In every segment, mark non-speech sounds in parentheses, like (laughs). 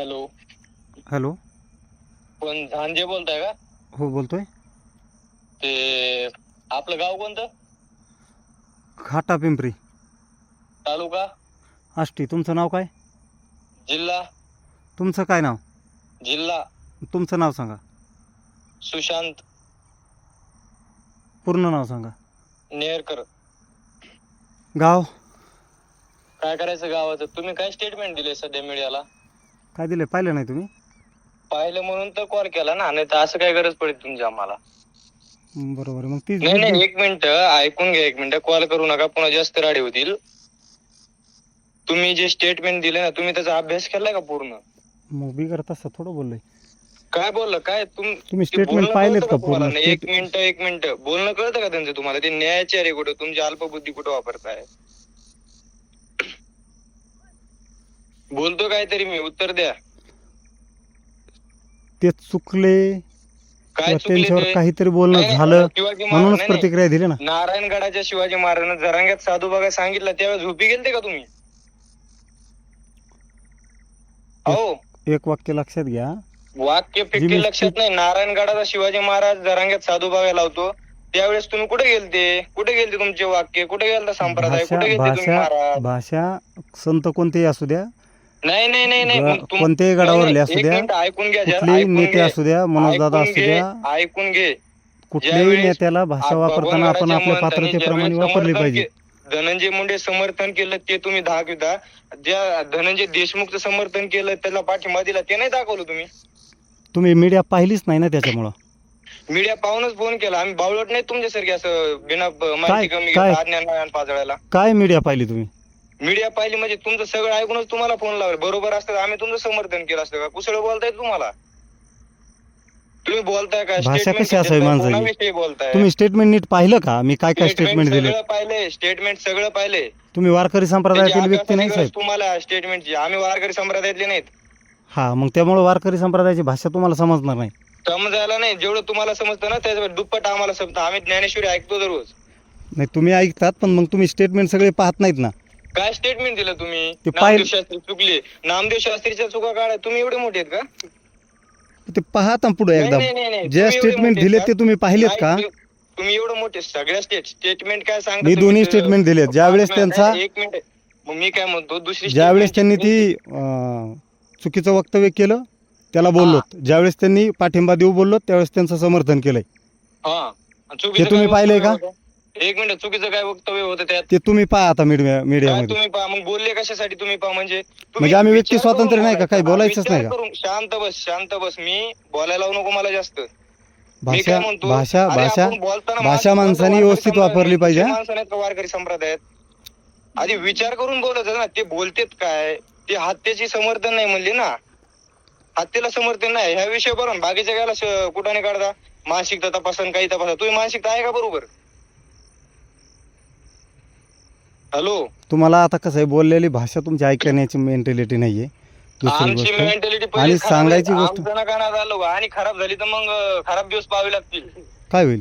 Hello. Hello. कोण झांजे बोलताय का? हो बोलतोय. ते आपलं गाव कोणतं? घाटा पिंपरी. तालुका? आष्टी तुमचं नाव काय? जिल्हा? तुमचं काय नाव? जिल्हा. तुमचं नाव सांगा. सुशांत. पूर्ण नाव सांगा. नेहरकर गाव? काय करायचं गावाचं? तुम्ही काय स्टेटमेंट दिले सध्या मीडियाला काय दिलं पाहिलं नाही तुम्ही? पाहिलं म्हणून तर कॉल केला ना नाही तर असं काय गरज पडेल तुमची आम्हाला? बरोबर मग ती नाही नाही एक मिनिट ऐकून घ्या एक मिनिट. कॉल करू नका पुन्हा जास्त राडे होतील. तुम्ही जे स्टेटमेंट दिले ना तुम्ही त्याचा अभ्यास केलाय का पूर्ण? मग बिगर तसं थोडं बोललोय. काय बोललं? काय तुम तुम्ही ते स्टेटमेंट बोलणं पाहिलेत कळतं का तुम्हाला? पूर्ण? नाही, एक मिनिट एक मिनिट. बोलणं कळतं का त्यांचं तुम्हाला? ते न्यायाचे अरे कुठं? तुमची अल्पबुद्धी कुठं वापरताय? बोलतो काहीतरी मी उत्तर द्या. ते चुकले किंवा चुकले त्यांच्यावर ते? काहीतरी बोलणं नाही, झालं शिवाजी महाराज- म्हणूनच नाही, नाही. प्रतिक्रिया दिली ना. नारायणगडाच्या शिवाजी महाराजांना जरांग्यात साधू बघा सांगितलं त्यावेळेस झोपी गेलते का तुम्ही? हो एक वाक्य लक्षात घ्या. वाक्य जी फिक्की मी लक्षात नाही. नारायणगडाचा शिवाजी महाराज जरांग्यात साधू बघायला लावतो त्यावेळेस तुम्ही कुठे गेलते? कुठे गेलते तुमचे वाक्य? कुठे गेलता संप्रदाय? भाषा कुठे गेलते तुम्ही भाषा महाराज? भाषा संत कोणतेही असू द्या नाही नाही नाही नाही. ग- मग तुम- कोणत्याही नाही, असू एक द्या. मिनिट ऐकून घ्या जरा, कुठलेही ऐकून नेते घे. असू द्या मनोजदादा ऐकून असू घे, द्या. ऐकून घे. कुठल्याही ज्यावेळेस नेत्याला भाषा वापरताना आपण भगवान आपल्या पात्रतेप्रमाणे ज्यावेळेस वापरली समर्थन पाहिजे. के- धनंजय मुंडे समर्थन केलं ते तुम्ही दाखविता. ज्या धनंजय देशमुखचं समर्थन केलं त्याला पाठिंबा दिला ते नाही दाखवलं तुम्ही. तुम्ही मीडिया पाहिलीच नाही ना त्याच्यामुळं? मीडिया पाहूनच फोन केला. आम्ही बावळट नाही तुमच्यासारखे असं बिना ब- माहिती काय- कमी काय? अज्ञान पाजळायला. काय मीडिया पाहिली तुम्ही? मीडिया पाहिली म्हणजे तुमचं सगळं ऐकूनच तुम्हाला फोन लावला. बरोबर असतं तर आम्ही तुमचं समर्थन केलं असतं का? कुसळ बोलताय तुम्हाला. तुम्ही बोलताय का? भाषा कशी असावी माणसाची? कोणाविषयी बोलताय? तुम्ही स्टेटमेंट नीट पाहिलं का? मी काय काय स्टेटमेंट दिले? सगळं पाहिले स्टेटमेंट सगळं पाहिले. तुम्ही वारकरी संप्रदायातील व्यक्ती नाही साहेब. तुम्हाला स्टेटमेंटची आम्ही वारकरी संप्रदायातले नाहीत. हा मग त्यामुळे वारकरी संप्रदायाची भाषा तुम्हाला समजणार नाही. समजायला नाही. जेवढं तुम्हाला समजतं ना त्याच्या दुप्पट आम्हाला समजतं. आम्ही ज्ञानेश्वरी ऐकतो दररोज. नाही तुम्ही ऐकतात पण मग तुम्ही स्टेटमेंट सगळे पाहत नाहीत ना. काय स्टेटमेंट दिलं तुम्ही? ते नामदेव शास्त्री चुकले. नामदेव शास्त्रीच्या चुका काढा. तुम्ही एवढे मोठे आहेत का? ते पाहता पुढे नाही, एकदा. नाही, नाही, नाही. जे तुम्ही एवढे स्टेटमेंट मोठे दिले ते तुम्ही पाहिलेत नाही, का तुम्ही- एवढं मोठे सगळ्या स्टेट स्टेटमेंट काय सांगता मी तुम्ही? दोन्ही statement दिलेत. ज्यावेळेस पाच मिनिट, त्यांचा- एक मिनिट. मग मी काय म्हणतो? दुसरी ज्यावेळेस त्यांनी statement- ती अं, चुकीचं वक्तव्य केलं त्याला बोललो ज्यावेळेस त्यांनी पाठिंबा देऊ बोललो त्यावेळेस त्यांचं समर्थन केलंय. हा. चुकीचं तुम्ही काय पाहिलंय का? होतं? एक मिनिट चुकीचं काय वक्तव्य होतं त्यात? ते तुम्ही पहा आता मीडिया काय मीडियामध्ये. तुम्ही पहा मग बोलले कशासाठी तुम्ही पहा म्हणजे? तुम्ही म्हणजे आम्ही व्यक्ती विचार करून स्वातंत्र्य नाही का? काही बोलायचं. बोलायचंच नाही का? करून शांत बस शांत बस. मी बोलायला लावू नको मला जास्त. मी भाषा काय म्हणतो? भाषा अरे भाषा आपण बोलताना भाषा माणसं माणसाने वारकरी व्यवस्थित संप्रदाय- वापरली पाहिजे, किती हा? माणसं नाहीत का वारकरी संप्रदायात? आधी विचार करून बोलायचं ना ते बोलतेत काय? ते हत्येची समर्थन नाही म्हणले ना? हत्येला समर्थन नाही. ह्या विषय बरोबर बाकीच्या गायला नाही काढता? मानसिकता तपासन काही तपासा तुम्ही मानसिकता आहे का बरोबर? हॅलो. तुम्हाला आता कसं आहे बोललेली भाषा तुमची ऐकण्याची मेंटॅलिटी नाहीये दुसरी आमची गोष्ट. मेंटॅलिटी आणि सांगायची गोष्ट- आणि खराब झाली तर मग अं, खराब दिवस पाहावे लागतील. काय होईल?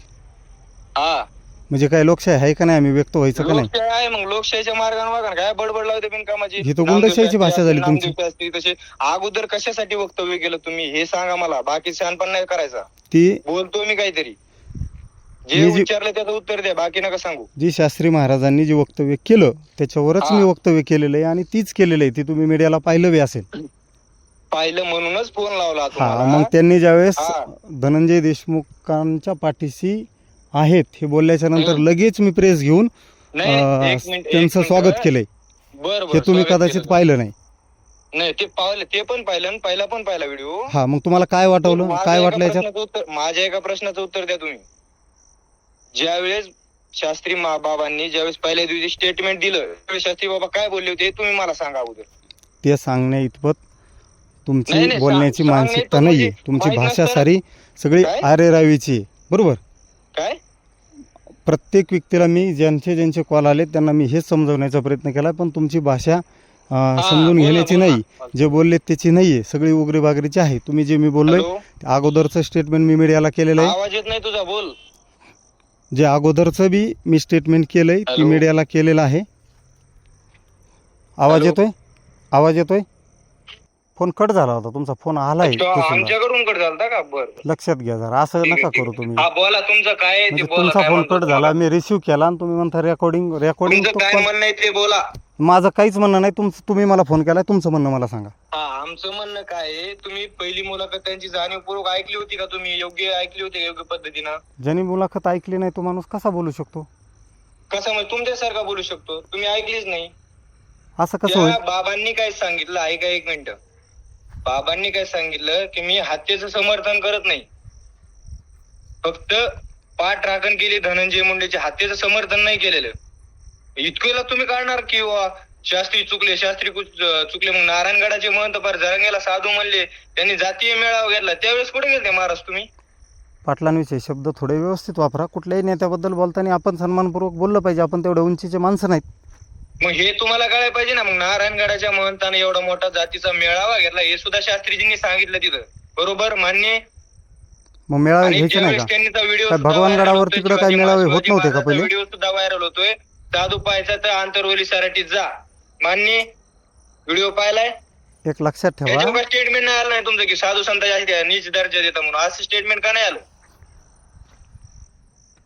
हा. म्हणजे काय लोकशाही आहे का नाही? आम्ही व्यक्त व्हायचं का नाही? लोकशाही आहे मग. लोकशाहीच्या मार्गाने वागा ना. काय बडबड लावते बिनकामाची ही तर गुंडशाहीची भाषा झाली तुमची. शास्त्री तसे अगोदर कशासाठी वक्तव्य केलं तुम्ही? हे सांगा मला. बाकी शहाणपण नाही करायचा. ती बोलतो मी काहीतरी. जे मी जी- विचारलं त्याचं उत्तर द्या बाकी नका सांगू जी शास्त्री महाराजांनी जे वक्तव्य केलं त्याच्यावरच हा. मी वक्तव्य केलेलं आहे आणि तीच केलेलं आहे ती तुम्ही मीडियाला पाहिलं बी असेल पाहिलं म्हणूनच फोन लावला हा तुम्हाला मग त्यांनी ज्यावेळेस हा. धनंजय देशमुखांच्या पाठीशी आहेत हे बोलल्याच्या नंतर हम्म. लगेच मी प्रेस घेऊन नाही अं, एक मिनिट एक त्यांचं. स्वागत केलंय बरं हे तुम्ही कदाचित. पाहिलं नाही नाही ते पाहिलं ते पण पाहिलं आणि पहिला पण पाहिला व्हिडिओ हा मग तुम्हाला काय वाटवलं माझ्या काय एका वाटलं याच्यात प्रश्नाचं उत्तर माझ्या एका प्रश्नाचं उत्तर द्या तुम्ही ज्यावेळेस शास्त्री बाबांनी ज्यावेळेस पहिल्या दिवशी स्टेटमेंट दिलं त्यावेळेस शास्त्री बाबा काय बोलले होते तुम्ही मला सांगा अगोदर ते सांगण्या इतपत नाही, तुमची नाही, बोलण्याची सांग- मानसिकता नाहीये तुमची माहीत भाषा नसतं. सारी सगळी काय? आरेरावीची आहे बरोबर काय प्रत्येक व्यक्तीला मी ज्यांचे ज्यांचे कॉल आले त्यांना मी हेच समजवण्याचा प्रयत्न केला पण तुमची भाषा अं, समजून बोला, घेण्याची बोला. नाही जे बोलले त्याची नाहीये सगळी उगरी बागरीची आहे तुम्ही जे मी बोललोय हॅलो? अगोदरचं स्टेटमेंट मी मीडियाला केलेलं आहे आवाज येत नाही तुझा बोल जे अगोदरचं बी मी स्टेटमेंट केलंय ती हॅलो? मीडियाला केलेलं आहे आवाज हॅलो? येतोय आवाज येतोय फोन कट झाला होता तुमचा फोन आलाय. आमच्याकडून कट झालता का? बरं. लक्षात घ्या जरा असं नका करू. तुम्ही. हा बोला तुमचं काय आहे ते म्हणजे बोला तुमचा काय फोन कट झाला मी रिसिव्ह केला आणि तुम्ही म्हणता रेकॉर्डिंग रेकॉर्डिंग तुमचं काय म्हणणं आहे ते बोला. माझं काहीच म्हणणं नाही तुमचं तुम्ही मला फोन केलाय तुमचं म्हणणं मला सांगा. हा आमचं म्हणणं काय आहे तुम्ही पहिली मुलाखत त्यांची जाणीवपूर्वक ऐकली होती का तुम्ही? योग्य ऐकली होती का योग्य पद्धतीनं? ज्यांनी मुलाखत ऐकली नाही तो माणूस कसा बोलू शकतो? कसं म्हणजे तुमच्यासारखा बोलू शकतो? तुम्ही ऐकलीच नाही. असं कसं होईल? त्या बाबांनी काय सांगितलं? ऐका एक मिनिट. बाबांनी काय सांगितलं की मी हत्येचं समर्थन करत नाही. फक्त पाठ राखण केली धनंजय मुंडेचे हत्येचं समर्थन नाही केलेलं. इतकेला तुम्ही काढणार की शास्त्री चुकले शास्त्री चुकले मग नारायणगडाचे महंत पार जरंगेला साधू म्हणले त्यांनी जातीय मेळावा घेतला त्यावेळेस कुठे गेले महाराज तुम्ही? पाटलांविषयी शब्द थोडे व्यवस्थित वापरा कुठल्याही नेत्याबद्दल बोलताना आपण सन्मानपूर्वक बोललं पाहिजे आपण तेवढ्या उंचीचे माणसं नाहीत. मग हे तुम्हाला कळायला पाहिजे ना मग नारायणगडाच्या महंताने एवढा मोठा जातीचा मेळावा घेतला हे सुद्धा शास्त्रीजींनी सांगितलं तिथं. बरोबर? मान्य? मग मेळावे घ्यायचे नाही का? व्हिडिओ भगवानगडावर तिकडं काय शिवाजी मेळावे होत नव्हते का पहिले? व्हिडिओ सुद्धा व्हायरल होतोय साधू पाहायचा तर आंतरवली सराटीत जा. मान्य? व्हिडिओ पाहिलाय? एक लक्षात ठेवा. स्टेटमेंट नाही आलं नाही तुमचं की साधू संतांच्या नीच दर्जा देता म्हणून. असं स्टेटमेंट का नाही आलं?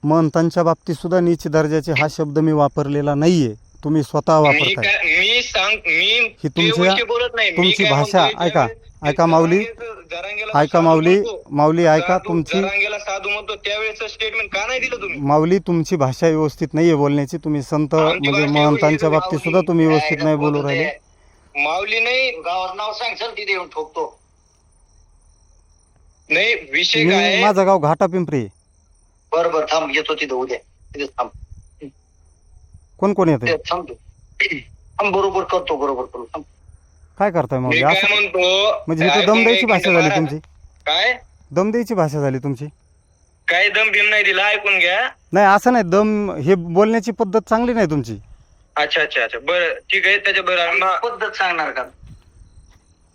महंतांच्या बाबतीत सुद्धा नीच दर्जाचे हा शब्द मी वापरलेला नाहीये. तुम्ही स्वतः मी वापरताय. काय मी सांग मी ही ते तुमच्या- गोष्टी बोलत नाही. मी तुमची काय भाषा म्हणतोय, ऐका ऐका माऊली. जरांगेला ऐका साधू माऊली. म्हणतो, माऊली ऐका साधू- तुमची जरांगेला साधू म्हणतो. त्यावेळेस स्टेटमेंट का नाही दिलं तुम्ही? माऊली तुमची भाषा व्यवस्थित नाहीये बोलण्याची. तुम्ही संत आमची म्हणजे भाषा महंतांच्या बाबतीत सुद्धा तुम्ही व्यवस्थित नाही बोलू राहिले. माऊली नाही गावात नाव सांग सर तिथे येऊन ठोकतो. नाही विषय मी काय आहे? माझं गाव घाटा पिंपरी. बर बर थांब येतो तिथं उद्या. तिथे थांब. कोण कोण येते थांब बरोबर करतो बरोबर करू. थांब. काय करताय मी माऊली काय असं म्हणतो म्हणजे इथं दम द्यायची भाषा झाली तुमची. काय? दम द्यायची भाषा झाली तुमची. काय दम भीम नाही दिला ऐकून घ्या. नाही असं नाही दम हे बोलण्याची पद्धत चांगली नाही तुमची. अच्छा अच्छा अच्छा. बरं ठीक आहे त्याच्या बरं पद्धत सांगणार का?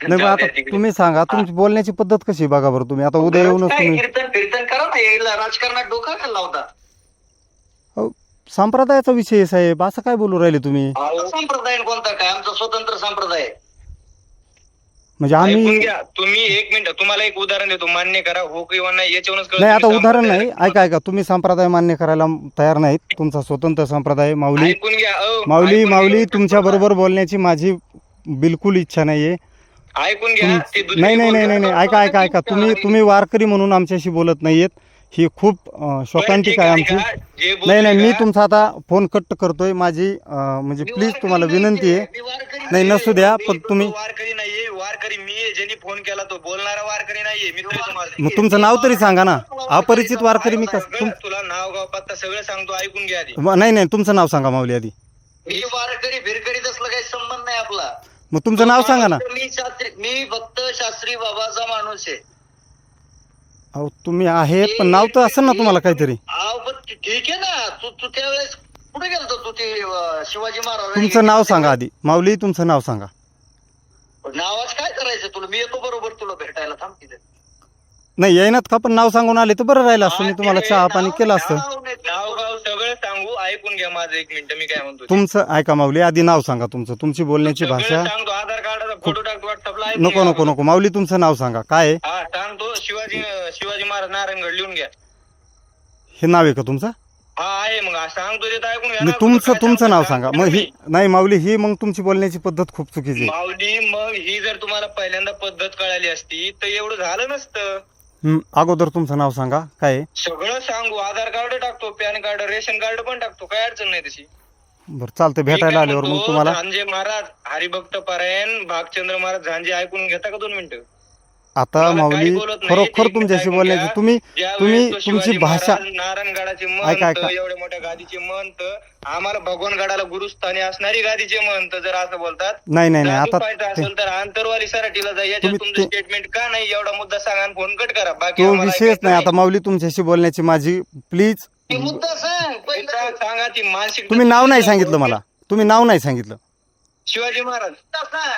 नाही मग आता तुम्ही सांगा तुमची बोलण्याची पद्धत कशी आहे? बघा बरं तुम्ही. आता उद्या येऊनच काय तुम्ही कीर्तन कीर्तन करा ना यायला राजकारणात डोका का लावता? अहो, संप्रदायाचा विषय आहे साहेब. असं काय बोलू राहिले तुम्ही? संप्रदाय कोणता? काय आमचा स्वतंत्र संप्रदाय आहे. म्हणजे ऐकून आम्ही घ्या. तुम्ही एक मिनिट तुम्हाला एक उदाहरण देतो. मान्य करा. हो किंवा नाही याच्यावरूनच कळतं. नाही आता तुम्ही उदाहरण नाही. ऐका ऐका. तुम्ही संप्रदाय मान्य करायला तयार नाहीत. तुमचा स्वतंत्र संप्रदाय. माऊली. ऐकून घ्या. अहो, माऊली ऐकून माऊली घ्या. तुमच्या बरोबर बोलण्याची माझी बिलकुल इच्छा नाहीये. ऐकून घ्या. तुम- ते दुसरी नाही नाही नाही नाही नाही. ऐका ऐका ऐका. तुम्ही तुम्ही वारकरी म्हणून आमच्याशी बोलत नाहीयेत. ही खूप शोकांतिक ठीक आहे आमची? नाही नाही मी तुमचा आता फोन कट करतोय. माझी अं, म्हणजे मी प्लीज तुम्हाला विनंती. आहे. मी नाही. नसू द्या मी पण तुम्ही वारकरी नाहीये. वारकरी मी आहे ज्यांनी फोन केला तो बोलणारा वारकरी नाहीये. आहे तुम्हाला मग तुमचं नाव तरी सांगा ना. अपरिचित वारकरी मी कस तुम तुला नाव गाव पत्ता सगळं सांगतो ऐकून घ्या आधी. नाही नाही तुमचं नाव सांगा माऊली आधी. मी वारकरी फिरकरीत असलं काही संबंध नाही आपला. मग तुमचं नाव सांगा ना. मी शास्त्री मी फक्त शास्त्री बाबाचा माणूस आहे. अहो तुम्ही आहे पण नाव तर असेल ना तुम्हाला काहीतरी. अहो, पण ठी- ठीक आहे ना. तू तू त्यावेळेस कुठे गेलतो तू ते अं, शिवाजी महाराज तुमचं नाव सांगा आधी. माऊली तुमचं नाव सांगा. नावाच काय करायचं तुला? मी येतो बरोबर तुला भेटायला. थांब तिथे. नाही येईनात का? पण नाव सांगून आले तर बरं राहिलं असतं. मी तुम्हाला चहा पाणी केलं असतं. नाव नाही, नाव गाव सगळं सांगू. ऐकून घ्या माझं एक मिनिट. मी काय म्हणतो ते. तुमचं ऐका माऊली आधी नाव सांगा तुमचं. तुमची बोलण्याची सगळं भाषा सांगतो. आधार फोटो टाकतो व्हॉट्सअपला ऐकून नको नको. नको. माऊली तुमचं नाव सांगा. काय आहे? हा सांगतो. शिवाजी शिवाजी महाराज नारायणगड लिहून घ्या. हे नाव आहे का तुमचं? हा आहे मग. सांगतो ते तर ऐकून घ्या नाही. तुमचं काय तुमचं नाव सांगा. मग ही. नाही माऊली ही मग तुमची बोलण्याची पद्धत खूप चुकीची आहे. माऊली मग ही जर तुम्हाला पहिल्यांदा पद्धत कळाली असती तर एवढं झालं नसतं. हं, अगोदर तुमचं नाव सांगा. काय आहे? सगळं सांगू. आधार कार्ड टाकतो पॅन कार्ड रेशन कार्ड पण टाकतो. काय अडचण नाही तशी. बरं चालतं भेटायला आल्यावर मग तुम्हाला. झांजे महाराज हरिभक्त पारायण भागचंद्र महाराज झांजे ऐकून घेता का दोन मिनिटं? आता माऊली खरोखर तुमच्याशी बोलण्याची. तुम्ही तुम्ही तुमची भाषा नारायणगडाचे ऐका, महंत ऐका. एवढ्या मोठ्या गादीचे महंत आम्हाला भगवानगडाला गुरुस्थानी असणारी गादीचे महंत जर असं बोलतात नाही नाही नाही आता ते- असेल तर आंतरवाली सराठीला जा याच्यात तुम्ही तुमचं ते- स्टेटमेंट का नाही एवढा मुद्दा सांगा आणि फोन कट करा. बाकी तो आम्हाला विषयच ऐकायचं नाही. आता माऊली तुमच्याशी बोलण्याची माझी प्लीज ती मुद्दा सांग पहिलं सांग- सांगा ती मानसिक तुम्ही नाव नाही सांगितलं मला. तुम्ही नाव नाही सांगितलं. शिवाजी महाराज.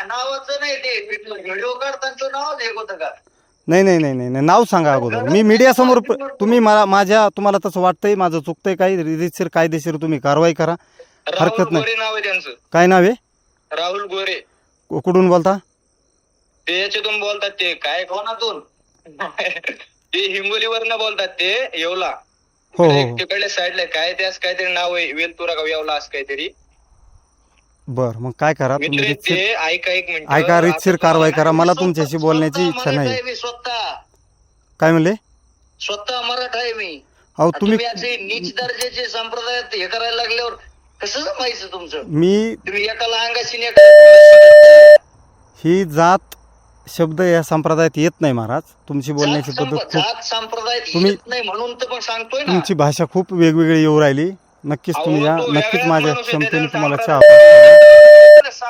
नावाचं नाही ते व्हिडिओ काढताना नाव एक होतं का? नाही नाही नाही नाही नाही, नाव सांगा अगोदर. मी मीडिया समोर तुम्ही मला माझ्या तुम्हाला तसं वाटतंय माझं चुकतंय काही रितशीर कायदेशीर तुम्ही कारवाई करा. राहुल हरकत नाही. गोरे नाव आहे त्यांचं. काय नाव आहे? राहुल गोरे. कु- कुठून बोलता? ते याच्यातून बोलतात ते काय कोणातून? (laughs) ते हिंगोलीवरनं बोलतात ते येवला. हो. तिकडे- तिकडल्या साईडला काय ते असं काहीतरी नाव आहे वेलतुरा का येवला असं काहीतरी. बर मग काय करा तुम्ही? मित्र ते ऐका एक मिनिट. ऐका रीतशीर कारवाई करा. मला तुमच्याशी बोलण्याची इच्छा नाही. मी स्वतः. काय म्हणले? स्वतः मराठा आहे मी. अहो तुम्ही तुम्ही असे नीच दर्जाचे संप्रदाय हे करायला लागल्यावर कसं जमायचं तुमचं? मी तुम्ही एकाला अंगाशी आणि एकाला ही जात शब्द या संप्रदायात येत नाही महाराज. तुमची बोलण्याची पद्धत खूप जात संप्रदाय तुम्ही- येत नाही म्हणून तर मग सांगतोय ना. तुमची भाषा खूप वेगवेगळी येऊ राहिली. नक्कीच तुम्ही या अहो, तो नक्कीच वेगळाच माझ्या माणूस आहे, क्षमतेने तुम्हाला चहा.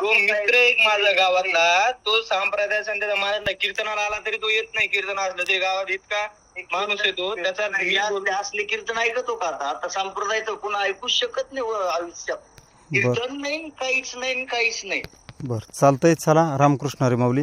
तो मित्र एक माझा गावातला तो संप्रदाय त्याचा माझ्या कीर्तनाला आला तरी तो येत नाही कीर्तन असलं. तरी गावात इतका माणूस येतो त्याचा नाही, या- ते असले कीर्तन ऐकतो का आता? आता संप्रदाय तर कुणा ऐकूच शकत नाही व आयुष्यात. कीर्तन नाही काहीच नाही काहीच नाही. बरं चालतंय. चला रामकृष्ण हरी माऊली.